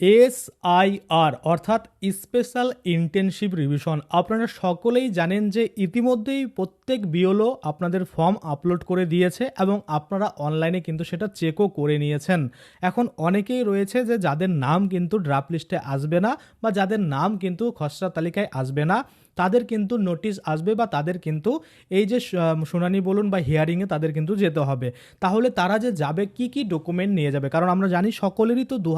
SIR, অর্থাৎ special intensive revision. আপনারা সকলেই জানেন যে ইতিমধ্যেই প্রত্যেক বিওলো আপনাদের ফর্ম আপলোড করে দিয়েছে এবং আপনারা অনলাইনে কিন্তু সেটা চেকও করে নিয়েছেন। এখন অনেকেই রয়েছে যে যাদের নাম কিন্তু ড্রাফট লিস্টে আসবে না বা যাদের নাম কিন্তু খসড়া তালিকায় আসবে না। তাদের কিন্তু নোটিশ আসবে বা তাদের কিন্তু এই যে শুনানি বলুন বা হিয়ারিংয়ে তাদের কিন্তু যেতে হবে। তাহলে তারা যে যাবে, কি কি ডকুমেন্ট নিয়ে যাবে? কারণ আমরা জানি সকলেরই তো দু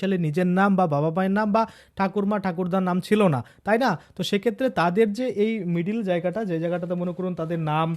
সালে নিজের নাম বা বাবা মায়ের নাম বা ঠাকুরমা, ঠাকুরদার নাম ছিল না, তাই না? তো সেক্ষেত্রে তাদের যে এই মিডিল জায়গাটা, যে জায়গাটাতে মনে করুন তাদের নাম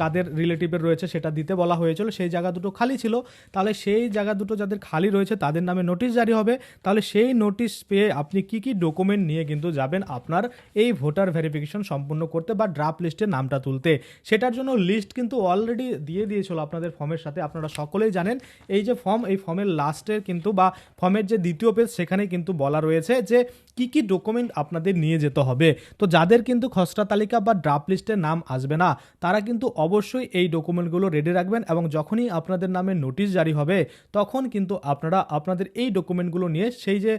কাদের রিলেটিভের রয়েছে সেটা দিতে বলা হয়েছিল, সেই জায়গা দুটো খালি ছিল। তাহলে সেই জায়গা দুটো যাদের খালি রয়েছে, তাদের নামে নোটিশ জারি হবে। তাহলে সেই নোটিশ পেয়ে আপনি কি কি ডকুমেন্ট নিয়ে কিন্তু যাবেন আপনার এই ভোটার ভেরিফিকেশন সম্পূর্ণ করতে বা ড্রাফট লিস্টে নামটা তুলতে। সেটার জন্য লিস্ট কিন্তু অলরেডি দিয়ে দিয়েছিল আপনাদের ফর্মের সাথে। আপনারা সকলেই জানেন, এই যে ফর্ম এই ফর্মের লাস্টের কিন্তু বা ফর্মের যে দ্বিতীয় পেজ সেখানে কিন্তু বলা রয়েছে যে কি কি ডকুমেন্ট আপনাদের নিয়ে যেতে হবে? তো যাদের কিন্তু খসড়া তালিকা বা ড্রাফট লিস্টে নাম আসবে না, তারা কিন্তু অবশ্যই এই ডকুমেন্টগুলো রেডি রাখবেন এবং যখনই আপনাদের নামে নোটিশ জারি হবে, তখন কিন্তু আপনারা আপনাদের এই ডকুমেন্টগুলো নিয়ে সেই যে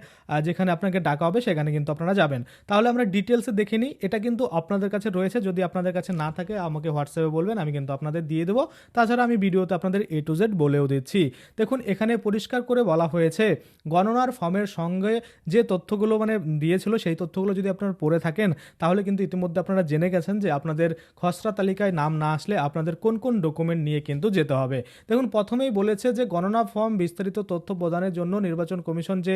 যেখানে আপনাকে ডাকা হবে সেখানে কিন্তু আপনারা যাবেন। তাহলে আমরা ডিটেলসে দেখে নিই। এটা কিন্তু আপনাদের কাছে রয়েছে। যদি আপনাদের কাছে না থাকে, আমাকে হোয়াটসঅ্যাপে বলবেন, আমি কিন্তু আপনাদের দিয়ে দেবো। তাছাড়া আমি ভিডিওতে আপনাদের এ টু জেড বলেও দিচ্ছি। দেখুন, এখানে পরিষ্কার করে বলা হয়েছে, গণনার ফর্মের সঙ্গে যে তথ্যগুলো মানে দিয়েছিল, সেই তথ্যগুলো যদি আপনারা পড়ে থাকেন, তাহলে কিন্তু ইতিমধ্যে আপনারা জেনে গেছেন যে আপনাদের খসড়া তালিকায় নাম না আসলে আপনাদের কোন কোন ডকুমেন্ট নিয়ে কিন্তু যেতে হবে। দেখুন, প্রথমেই বলেছে যে গণনা ফর্ম বিস্তারিত তথ্য প্রদানের জন্য নির্বাচন কমিশন যে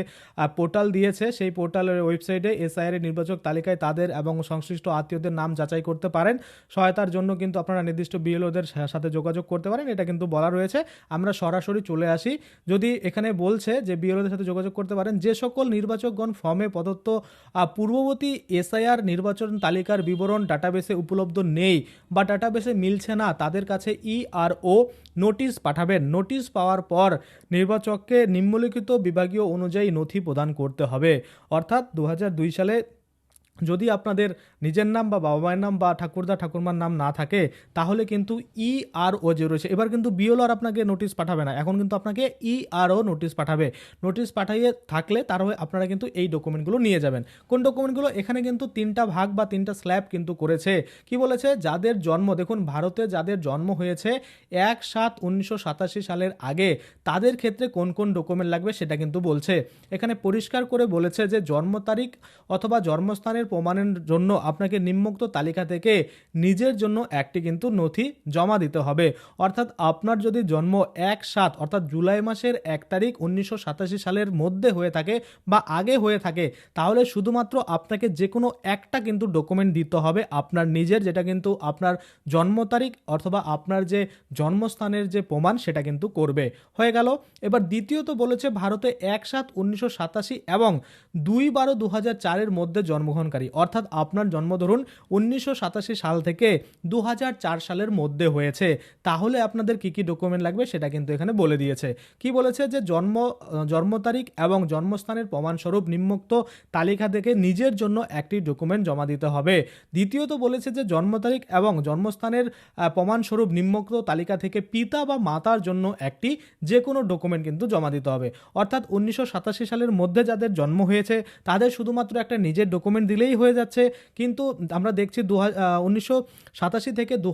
পোর্টাল দিয়েছে, সেই পোর্টালের ওয়েবসাইটে এসআইআর এর নির্বাচক তালিকায় তাদের এবং সংশ্লিষ্ট আত্মীয়দের নাম যাচাই করতে পারেন। সহায়তার জন্য কিন্তু আপনারা নির্দিষ্ট বিএলওদের সাথে যোগাযোগ করতে পারেন, এটা কিন্তু বলা রয়েছে। আমরা সরাসরি চলে আসি। যদি এখানে বলছে যে বিএলওদের সাথে যোগাযোগ করতে পারেন, যে সকল নির্বাচকগণ ফর্মে প্রদত্ত আহ, পূর্ববর্তী এসআইআর নির্বাচন তালিকার বিবরণ ডাটাবেসে উপলব্ধ নেই বা ডাটাবেসে মিলছে না তাদের কাছে ইআরও নোটিশ পাঠাবেন। নোটিশ পাওয়ার পর নির্বাচককে নিম্নলিখিত বিভাগীয় অনুযায়ী নথি প্রদান করতে হবে। অর্থাৎ দু হাজার দুই সালে যদি আপনাদের নিজের নাম বা বাবা মায়ের নাম বা ঠাকুরদা, ঠাকুরমার নাম না থাকে, তাহলে কিন্তু ই আর ও যে রয়েছে। এবার কিন্তু বিওল আর আপনাকে নোটিশ পাঠাবে না। এখন কিন্তু আপনাকে ই আর ও নোটিশ পাঠাবে। নোটিশ পাঠাইয়ে থাকলে তার হয়ে আপনারা কিন্তু এই ডকুমেন্টগুলো নিয়ে যাবেন। কোন ডকুমেন্টগুলো এখানে কিন্তু তিনটা ভাগ বা তিনটা স্ল্যাব কিন্তু করেছে। কি বলেছে? যাদের জন্ম, দেখুন ভারতে যাদের জন্ম হয়েছে এক সাত উনিশশো সালের আগে, তাদের ক্ষেত্রে কোন কোন ডকুমেন্ট লাগবে সেটা কিন্তু বলছে। এখানে পরিষ্কার করে বলেছে যে জন্ম তারিখ অথবা জন্মস্থানের প্রমাণের জন্য আপনাকে নিম্নোক্ত তালিকা থেকে নিজের জন্য একটি কিন্তু নথি জমা দিতে হবে। অর্থাৎ আপনার যদি জন্ম এক সাত অর্থাৎ জুলাই মাসের এক তারিখ উনিশশো সাতাশি সালের মধ্যে হয়ে থাকে বা আগে হয়ে থাকে, তাহলে শুধুমাত্র আপনাকে যে কোনো একটা কিন্তু ডকুমেন্ট দিতে হবে। আপনার নিজের যেটা কিন্তু আপনার জন্ম তারিখ অথবা আপনার যে জন্মস্থানের যে প্রমাণ সেটা কিন্তু করবে। হয়ে গেল। এবার দ্বিতীয়ত বলেছে, ভারতে এক সাত উনিশশো এবং দুই বারো দু হাজার চারের মধ্যে জন্মগ্রহণকারী। অর্থাৎ আপনার জন্ম ধরুন উনিশশো সাতাশি সাল থেকে দু হাজার চার সালের মধ্যে হয়েছে। তাহলে আপনাদের কি কি ডকুমেন্ট লাগবে সেটা কিন্তু এখানে বলে দিয়েছে। কি বলেছে যে জন্ম জন্ম তারিখ এবং জন্মস্থানের প্রমাণস্বরূপ নিম্নোক্ত তালিকা থেকে নিজের জন্য একটি ডকুমেন্ট জমা দিতে হবে। দ্বিতীয়ত বলেছে যে জন্ম তারিখ এবং জন্মস্থানের প্রমাণস্বরূপ নিম্নোক্ত তালিকা থেকে পিতা বা মাতার জন্য একটি যে কোনো ডকুমেন্ট কিন্তু জমা দিতে হবে। অর্থাৎ উনিশশো সাতাশি সালের মধ্যে যাদের জন্ম হয়েছে, তাদের শুধুমাত্র একটা নিজের ডকুমেন্ট দিলেই হয়ে যাচ্ছে। কিন্তু আমরা দেখছি দু উনিশশো সাতাশি থেকে দু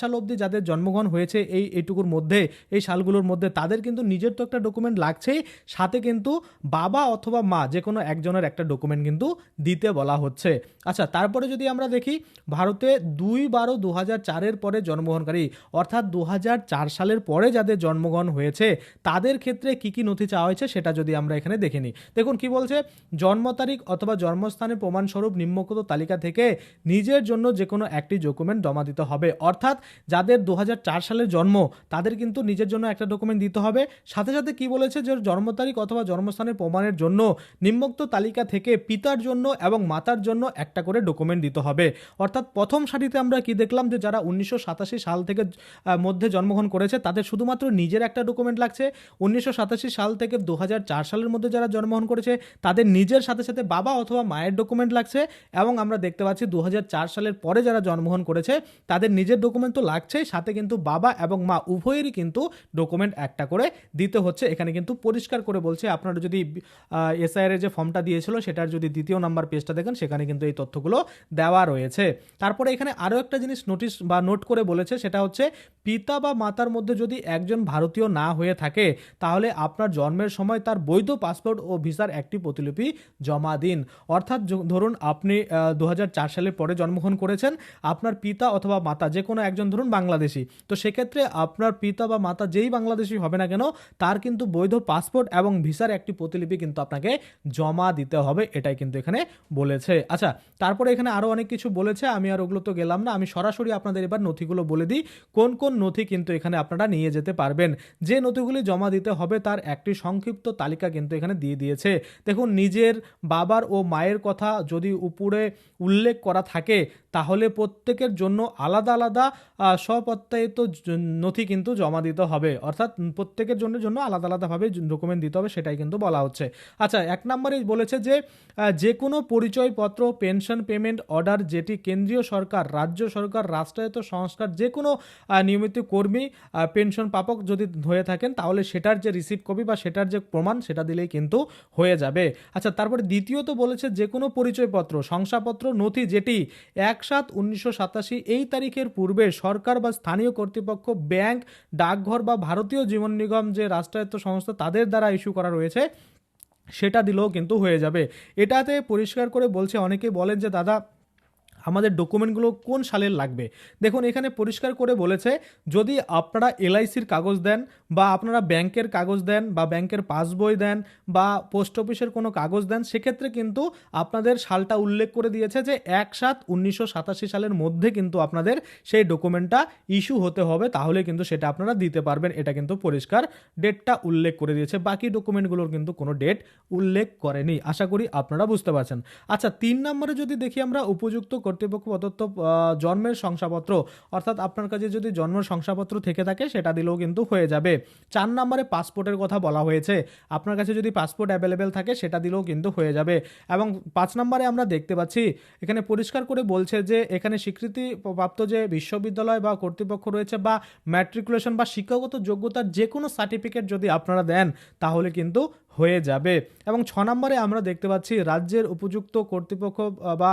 সাল অবধি যাদের জন্মগ্রহণ হয়েছে এই এইটুকুর মধ্যে, এই সালগুলোর মধ্যে, তাদের কিন্তু নিজের তো একটা ডকুমেন্ট লাগছেই। সাথে কিন্তু বাবা অথবা মা যে কোনো একজনের একটা ডকুমেন্ট কিন্তু দিতে বলা হচ্ছে। আচ্ছা তারপরে যদি আমরা দেখি, ভারতে দুই বারো দু চারের পরে জন্মগ্রহণকারী, অর্থাৎ দু হাজার চার সালের পরে যাদের জন্মগ্রহণ হয়েছে, তাদের ক্ষেত্রে কি কি নথি চাওয়া হয়েছে সেটা যদি আমরা এখানে দেখে নিই। দেখুন, কি বলছে? জন্ম তারিখ অথবা জন্মস্থানের প্রমাণস্বরূপ নিম্নকৃত তালিকা থেকে নিজের জন্য যে কোনো একটি ডকুমেন্ট জমা দিতে হবে। অর্থাৎ যাদের দু সালের জন্ম, তাদের কিন্তু নিজের জন্য একটা ডকুমেন্ট দিতে হবে। সাথে সাথে কি বলেছে যে জন্ম তারিখ অথবা জন্মস্থানের প্রমাণের জন্য নিম্নোক্ত তালিকা থেকে পিতার জন্য এবং মাতার জন্য একটা করে ডকুমেন্ট দিতে হবে। অর্থাৎ প্রথম সারিতে আমরা কি দেখলাম যে যারা উনিশশো সাতাশি সাল থেকে মধ্যে জন্মগ্রহণ করেছে, তাদের শুধুমাত্র নিজের একটা ডকুমেন্ট লাগছে। উনিশশো সাতাশি সাল থেকে দু হাজার চার সালের মধ্যে যারা জন্মগ্রহণ করেছে, তাদের নিজের সাথে সাথে বাবা অথবা মায়ের ডকুমেন্ট লাগছে। লাগছে এবং আমরা দেখতে পাচ্ছি দু হাজার চার সালের পরে যারা জন্মগ্রহণ করেছে, তাদের নিজের ডকুমেন্ট তো লাগছেই, সাথে কিন্তু বাবা এবং মা উভয়েরই কিন্তু ডকুমেন্ট একটা করে দিতে হচ্ছে। এখানে কিন্তু পরিষ্কার করে বলছে, আপনারা যদি এসআইআর যে ফর্মটা দিয়েছিল, সেটার যদি দ্বিতীয় নাম্বার পেজটা দেখেন, সেখানে কিন্তু এই তথ্যগুলো দেওয়া রয়েছে। তারপরে এখানে আরও একটা জিনিস নোটিশ বা নোট করে বলেছে, সেটা হচ্ছে পিতা বা মাতার মধ্যে যদি একজন ভারতীয় না হয়ে থাকে, তাহলে আপনার জন্মের সময় তার বৈধ পাসপোর্ট ও ভিসার একটি প্রতিলিপি জমা দিন। অর্থাৎ ধরুন আপনি দু সালের পরে জন্মগ্রহণ করেছেন, আপনার পিতা অথবা মাতা যে কোনো একজন ধরুন বাংলাদেশি, তো সেক্ষেত্রে আপনার পিতা বা মাতা যেই বাংলাদেশি হবে না কেন, তার কিন্তু বৈধ পাসপোর্ট এবং ভিসার একটি প্রতিলিপি কিন্তু আপনাকে জমা দিতে হবে, এটাই কিন্তু এখানে বলেছে। আচ্ছা তারপরে এখানে আরও অনেক কিছু বলেছে, আমি আর ওগুলো তো গেলাম না, আমি সরাসরি আপনাদের এবার নথিগুলো বলে দিই, কোন কোন নথি কিন্তু এখানে আপনারা নিয়ে যেতে পারবেন, যে নথিগুলি জমা দিতে হবে তার একটি সংক্ষিপ্ত তালিকা কিন্তু এখানে দিয়ে দিয়েছে, দেখুন, নিজের বাবার ও মায়ের কথা যদি উপরে উল্লেখ করা থাকে, তাহলে প্রত্যেকের জন্য আলাদা আলাদা স্বপ্রত্যায়িত নথি কিন্তু জমা দিতে হবে। অর্থাৎ প্রত্যেকের জন্য জন্য আলাদা আলাদাভাবে ডকুমেন্ট দিতে হবে, সেটাই কিন্তু বলা হচ্ছে। আচ্ছা এক নম্বরে বলেছে যে যে কোনো পরিচয়পত্র, পেনশন পেমেন্ট অর্ডার যেটি কেন্দ্রীয় সরকার, রাজ্য সরকার, রাষ্ট্রায়ত্ত সংস্কার যে কোনো নিয়মিত কর্মী পেনশন প্রাপক যদি হয়ে থাকেন, তাহলে সেটার যে রিসিভ কপি বা সেটার যে প্রমাণ, সেটা দিলেই কিন্তু হয়ে যাবে। আচ্ছা তারপরে দ্বিতীয়ত বলেছে যে কোনো পরিচয়পত্র শংসাপত্র, নথি যেটি এক সাত উনিশশো সাতাশি এই তারিখের পূর্বে সরকার বা স্থানীয় কর্তৃপক্ষ, ব্যাংক, ডাকঘর বা ভারতীয় জীবন নিগম যে রাষ্ট্রায়ত্ত সংস্থা তাদের দ্বারা ইস্যু করা রয়েছে, সেটা দিলেও কিন্তু হয়ে যাবে। এটাতে পরিষ্কার করে বলছে, অনেকে বলেন যে, দাদা আমাদের ডকুমেন্টগুলো কোন সালের লাগবে? দেখুন, এখানে পরিষ্কার করে বলেছে, যদি আপনারা এলআইসির কাগজ দেন বা আপনারা ব্যাংকের কাগজ দেন বা ব্যাংকের পাসবই দেন বা পোস্ট অফিসের কোনো কাগজ দেন, সেক্ষেত্রে কিন্তু আপনাদের সালটা উল্লেখ করে দিয়েছে যে এক সাত উনিশশো সালের মধ্যে কিন্তু আপনাদের সেই ডকুমেন্টটা ইস্যু হতে হবে, তাহলে কিন্তু সেটা আপনারা দিতে পারবেন। এটা কিন্তু পরিষ্কার ডেটটা উল্লেখ করে দিয়েছে, বাকি ডকুমেন্টগুলোর কিন্তু কোনো ডেট উল্লেখ করেনি। আশা করি আপনারা বুঝতে পারছেন। আচ্ছা তিন নম্বরে যদি দেখি আমরা উপযুক্ত কর্তৃপক্ষ প্রদত্ত জন্মের শংসাপত্র, অর্থাৎ আপনার কাছে যদি জন্মের শংসাপত্র থেকে থাকে, সেটা দিলেও কিন্তু হয়ে যাবে। চার নম্বরে পাসপোর্টের কথা বলা হয়েছে। আপনার কাছে যদি পাসপোর্ট অ্যাভেলেবেল থাকে, সেটা দিলেও কিন্তু হয়ে যাবে। এবং পাঁচ নম্বরে আমরা দেখতে পাচ্ছি, এখানে পরিষ্কার করে বলছে যে, এখানে স্বীকৃতি প্রাপ্ত যে বিশ্ববিদ্যালয় বা কর্তৃপক্ষ রয়েছে বা ম্যাট্রিকুলেশন বা শিক্ষাগত যোগ্যতার যে কোনো সার্টিফিকেট যদি আপনারা দেন, তাহলে কিন্তু হয়ে যাবে। এবং ছ নম্বরে আমরা দেখতে পাচ্ছি রাজ্যের উপযুক্ত কর্তৃপক্ষ বা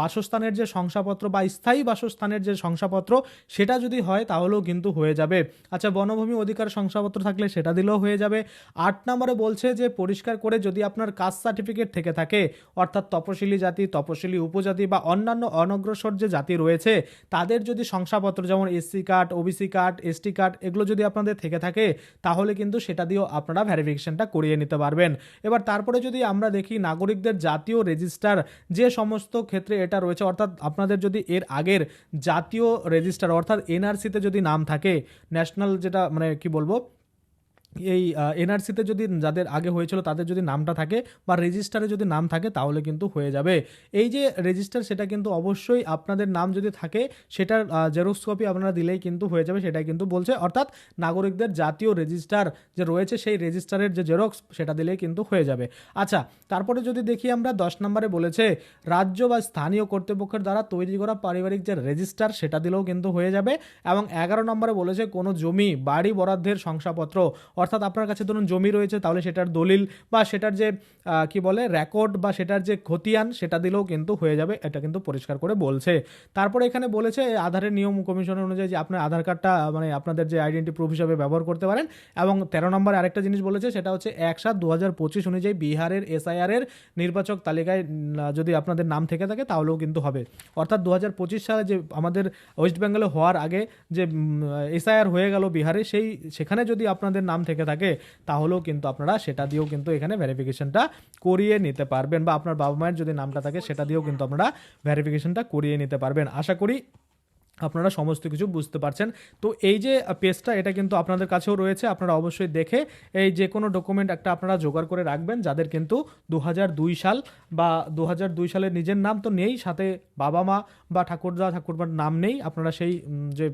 বাসস্থানের যে শংসাপত্র বা স্থায়ী বাসস্থানের যে শংসাপত্র, সেটা যদি হয় তাহলেও কিন্তু হয়ে যাবে। আচ্ছা বনভূমি অধিকার শংসাপত্র থাকলে সেটা দিলেও হয়ে যাবে। আট নম্বরে বলছে যে পরিষ্কার করে যদি আপনার কাস্ট সার্টিফিকেট থেকে থাকে, অর্থাৎ তপশিলি জাতি, তপশিলি উপজাতি বা অন্যান্য অনগ্রসর যে জাতি রয়েছে, তাদের যদি শংসাপত্র যেমন SC card, OBC card, ST card, এগুলো যদি আপনাদের থেকে থাকে, তাহলে কিন্তু সেটা দিয়েও আপনারা ভ্যারিফিকেশনটা করিয়ে নিতে পারবেন। এবার তারপরে যদি আমরা দেখি নাগরিকদের জাতীয় রেজিস্টার, যে সমস্ত ক্ষেত্রে এটা রয়েছে, অর্থাৎ আপনাদের যদি এর আগের জাতীয় রেজিস্টার, অর্থাৎ এনআরসিতে যদি নাম থাকে ন্যাশনাল যেটা মানে কি বলব এই এনআরসিতে যদি যাদের আগে হয়েছিল তাদের যদি নামটা থাকে বা রেজিস্টারে যদি নাম থাকে তাহলে কিন্তু হয়ে যাবে। এই যে রেজিস্টার সেটা কিন্তু অবশ্যই আপনাদের নাম যদি থাকে সেটার জেরক্স কপি আপনারা দিলেই কিন্তু হয়ে যাবে সেটাই কিন্তু বলছে। অর্থাৎ নাগরিকদের জাতীয় রেজিস্টার যে রয়েছে সেই রেজিস্টারের যে জেরক্স সেটা দিলেই কিন্তু হয়ে যাবে। আচ্ছা তারপরে যদি দেখি আমরা দশ নম্বরে বলেছে, রাজ্য বা স্থানীয় কর্তৃপক্ষের দ্বারা তৈরি করা পারিবারিক যে রেজিস্টার সেটা দিলেও কিন্তু হয়ে যাবে। এবং এগারো নম্বরে বলেছে, কোনো জমি, বাড়ি বরাদ্দের শংসাপত্র অর্থাৎ আপনার কাছে ধরুন জমি রয়েছে, তাহলে সেটার দলিল বা সেটার যে কি বলে রেকর্ড বা সেটার যে খতিয়ান, সেটা দিলেও কিন্তু হয়ে যাবে, এটা কিন্তু পরিষ্কার করে বলছে। তারপরে এখানে বলেছে আধারের নিয়ম কমিশন অনুযায়ী যে আপনার আধার কার্ডটা মানে আপনাদের যে আইডেন্টি প্রুফ হিসাবে ব্যবহার করতে পারেন। এবং তেরো নম্বর আরেকটা জিনিস বলেছে, সেটা হচ্ছে এক সাত দু হাজার পঁচিশ অনুযায়ী বিহারের এসআইআর এর নির্বাচক তালিকায় যদি আপনাদের নাম থেকে থাকে, তাহলেও কিন্তু হবে। অর্থাৎ দু হাজার পঁচিশ সালে যে আমাদের ওয়েস্ট বেঙ্গলে হওয়ার আগে যে এসআইআর হয়ে গেল বিহারে, সেই, সেখানে যদি আপনাদের নাম থেকে থাকে তাহলেও কিন্তু আপনারা সেটা দিয়েও কিন্তু এখানে ভেরিফিকেশনটা করিয়ে নিতে পারবেন বা আপনার বাবা মায়ের যদি নামটা থাকে, সেটা দিয়েও কিন্তু আপনারা ভেরিফিকেশনটা করিয়ে নিতে পারবেন। আশা করি আপনারা সমস্ত কিছু বুঝতে পারছেন। তো এই যে পেজটা এটা কিন্তু আপনাদের কাছেও রয়েছে, আপনারা অবশ্যই দেখে এই যে কোনো ডকুমেন্ট একটা আপনারা জোগাড় করে রাখবেন, যাদের কিন্তু দু হাজার দুই সাল বা দু সালের নিজের নাম তো নেই, সাথে বাবা মা বা ঠাকুরদা, ঠাকুরমার নাম নেই, আপনারা সেই যে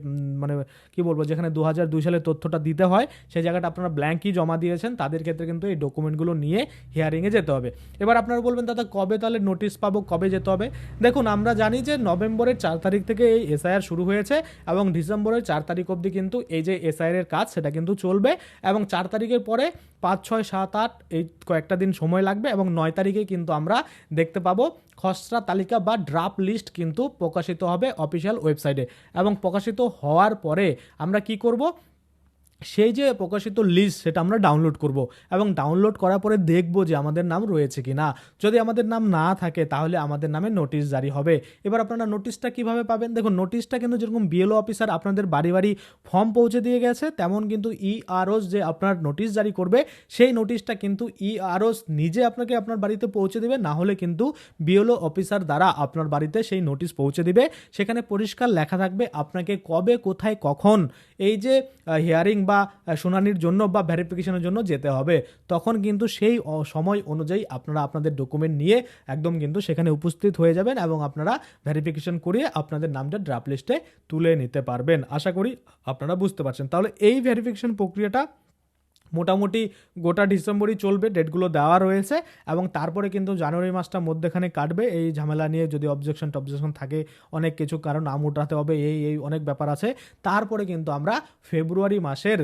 মানে কি বলব, যেখানে দু হাজার দুই সালের তথ্যটা দিতে হয়, সেই জায়গাটা আপনারা ব্ল্যাঙ্কই জমা দিয়েছেন, তাদের ক্ষেত্রে কিন্তু এই ডকুমেন্টগুলো নিয়ে হিয়ারিংয়ে যেতে হবে। এবার আপনারা বলবেন, দাদা, কবে তাহলে নোটিশ পাবো, কবে যেতে হবে? দেখুন, আমরা জানি যে নভেম্বরের চার তারিখ থেকে এই এসআইআর শুরু হয়েছে এবং ডিসেম্বরের চার তারিখ অবধি কিন্তু এই যে এসআইআর এর কাজ, সেটা কিন্তু চলবে এবং চার তারিখের পরে পাঁচ, ছয়, সাত, আট, এই কয়েকটা দিন সময় লাগবে এবং নয় তারিখে কিন্তু আমরা দেখতে পাবো খসড়া তালিকা বা ড্রাফট লিস্ট কিন্তু প্রকাশিত হবে অফিসিয়াল ওয়েবসাইটে এবং প্রকাশিত হওয়ার পরে আমরা কি করব? সেই যে প্রকাশিত লিস্ট সেটা আমরা ডাউনলোড করব এবং ডাউনলোড করার পরে দেখব যে আমাদের নাম রয়েছে কি না যদি আমাদের নাম না থাকে তাহলে আমাদের নামে নোটিশ জারি হবে। এবার আপনারা নোটিশটা কীভাবে পাবেন? দেখুন নোটিশটা কিন্তু যেরকম বিএলও অফিসার আপনাদের বাড়ি বাড়ি ফর্ম পৌঁছে দিয়ে গেছে, তেমন কিন্তু ইআরওস যে আপনার নোটিশ জারি করবে, সেই নোটিশটা কিন্তু ইআরওস নিজে আপনাকে আপনার বাড়িতে পৌঁছে দেবে, না হলে কিন্তু বিএলও অফিসার দ্বারা আপনার বাড়িতে সেই নোটিশ পৌঁছে দিবে। সেখানে পরিষ্কার লেখা থাকবে আপনাকে কবে, কোথায়, কখন। এই যে হিয়ারিং বা শুনানির জন্য বা ভ্যারিফিকেশনের জন্য যেতে হবে। তখন কিন্তু সেই সময় অনুযায়ী আপনারা আপনাদের ডকুমেন্ট নিয়ে একদম কিন্তু সেখানে উপস্থিত হয়ে যাবেন এবং আপনারা ভ্যারিফিকেশন করিয়ে আপনাদের নামটা ড্রাফট লিস্টে তুলে নিতে পারবেন। আশা করি আপনারা বুঝতে পারছেন। তাহলে এই ভ্যারিফিকেশন প্রক্রিয়াটা মোটামুটি গোটা ডিসেম্বরই চলবে, ডেটগুলো দেওয়া রয়েছে এবং তারপরে কিন্তু জানুয়ারি মাসটা মধ্যেখানে কাটবে। এই ঝামেলা নিয়ে যদি অবজেকশন টবজেকশন থাকে অনেক কিছু, কারণ আম উঠাতে হবে, এই এই অনেক ব্যাপার আছে। তারপরে কিন্তু আমরা ফেব্রুয়ারি মাসের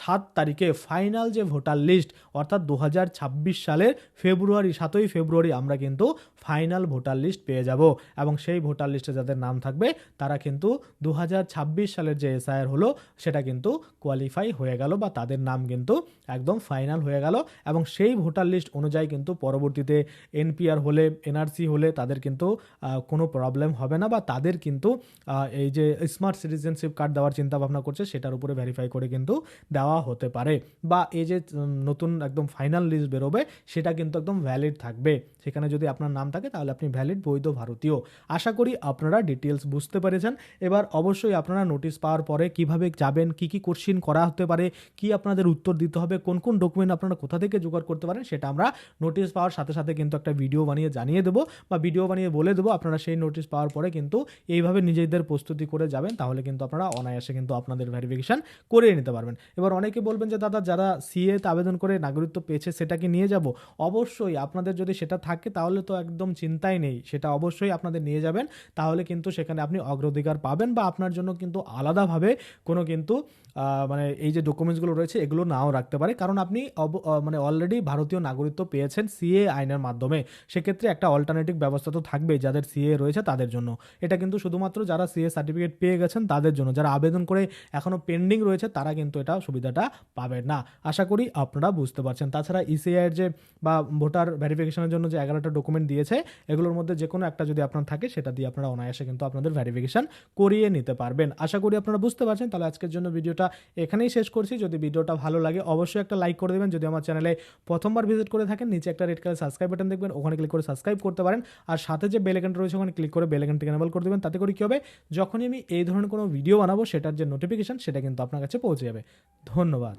সাত তারিখে ফাইনাল যে ভোটার লিস্ট অর্থাৎ দু হাজার ছাব্বিশ সালের ফেব্রুয়ারি, সাতই ফেব্রুয়ারি আমরা কিন্তু ফাইনাল ভোটার লিস্ট পেয়ে যাব। এবং সেই ভোটার লিস্টে যাদের নাম থাকবে, তারা কিন্তু দু হাজার ছাব্বিশ সালের যে এসআইআর হলো, সেটা কিন্তু কোয়ালিফাই হয়ে গেল বা তাদের নাম কিন্তু একদম ফাইনাল হয়ে গেল। এবং সেই ভোটার লিস্ট অনুযায়ী কিন্তু পরবর্তীতে এনপিআর হলে এনআরসি হলে তাদের কিন্তু কোনো প্রবলেম হবে না বা তাদের কিন্তু এই যে স্মার্ট সিটিজেনশিপ কার্ড দেওয়ার চিন্তা ভাবনা করছে, সেটার উপরে ভেরিফাই করে কিন্তু দেওয়া হতে পারে বা এই যে নতুন একদম ফাইনাল লিস্ট বেরোবে, সেটা কিন্তু একদম ভ্যালিড থাকবে। সেখানে যদি আপনার নাম থাকে, তাহলে আপনি ভ্যালিড বৈধ ভারতীয়। আশা করি আপনারা ডিটেলস বুঝতে পেরেছেন। এবার অবশ্যই আপনারা নোটিশ পাওয়ার পরে কীভাবে যাবেন, কি কি কোশ্চিন করা হতে পারে, কি আপনাদের উত্তর দিতে হবে, কোন কোন ডকুমেন্ট আপনারা কোথা থেকে জোগাড় করতে পারেন, সেটা আমরা নোটিশ পাওয়ার সাথে সাথে কিন্তু একটা ভিডিও বানিয়ে জানিয়ে দেবো বা ভিডিও বানিয়ে বলে দেবো। আপনারা সেই নোটিশ পাওয়ার পরে কিন্তু এইভাবে নিজেদের প্রস্তুতি করে যাবেন, তাহলে কিন্তু আপনারা অনায়াসে কিন্তু আপনাদের ভেরিফিকেশন করে নিতে পারবেন। এবার অনেকে বলবেন যে, দাদা, যারা সিএ তে আবেদন করে নাগরিকত্ব পেয়েছে সেটা কি নিয়ে যাব। অবশ্যই আপনাদের যদি সেটা থাকে, তাহলে তো একদম চিন্তাই নেই। সেটা অবশ্যই আপনাদের নিয়ে যাবেন। তাহলে কিন্তু সেখানে আপনি অগ্রাধিকার পাবেন বা আপনার জন্য কিন্তু আলাদাভাবে কোনো কিন্তু মানে এই যে ডকুমেন্টসগুলো রয়েছে, এগুলো নাও রাখতে পারে। কারণ আপনি মানে অলরেডি ভারতীয় নাগরিকত্ব পেয়েছেন সিএ আইনের মাধ্যমে। সেক্ষেত্রে একটা অল্টারনেটিভ ব্যবস্থা তো থাকবেই যাদের সিএ রয়েছে তাদের জন্য। এটা কিন্তু শুধুমাত্র যারা সিএ সার্টিফিকেট পেয়ে গেছেন তাদের জন্য। যারা আবেদন করে এখনও পেন্ডিং রয়েছে তারা কিন্তু এটা সুবিধাটা পাবেন না। আশা করি আপনারা বুঝতে পারছেন। তাছাড়া ইসিআই এর যে বা ভোটার ভেরিফিকেশনের জন্য যে এগারোটা ডকুমেন্ট দিয়েছে, এগুলোর মধ্যে যে কোনো একটা যদি আপনার থাকে, সেটা দিয়ে আপনারা অনায়াসে কিন্তু আপনাদের ভেরিফিকেশন করিয়ে নিতে পারবেন। আশা করি আপনারা বুঝতে পারছেন। তাহলে আজকের জন্য ভিডিওটা এখানেই শেষ করছি। যদি ভিডিওটা ভালো লাগে, অবশ্যই একটা লাইক করে দেবেন। যদি আমার চ্যানেলে প্রথমবার ভিজিট করে থাকেন, নিচে একটা রেড কালার সাবস্ক্রাইব বাটন দেখবেন, ওখানে ক্লিক করে সাবস্ক্রাইব করতে পারেন। আর সাথে যে বেল আইকনটা রয়েছে, ওখানে ক্লিক করে বেল আইকনটিকে এনেবল করে দেবেন। তাতে করে কী হবে? যখনই আমি এই ধরনের কোনো ভিডিও বানাবো, সেটার যে নোটিফিকেশন সেটা কিন্তু আপনার কাছে পৌঁছে যাবে। ধন্যবাদ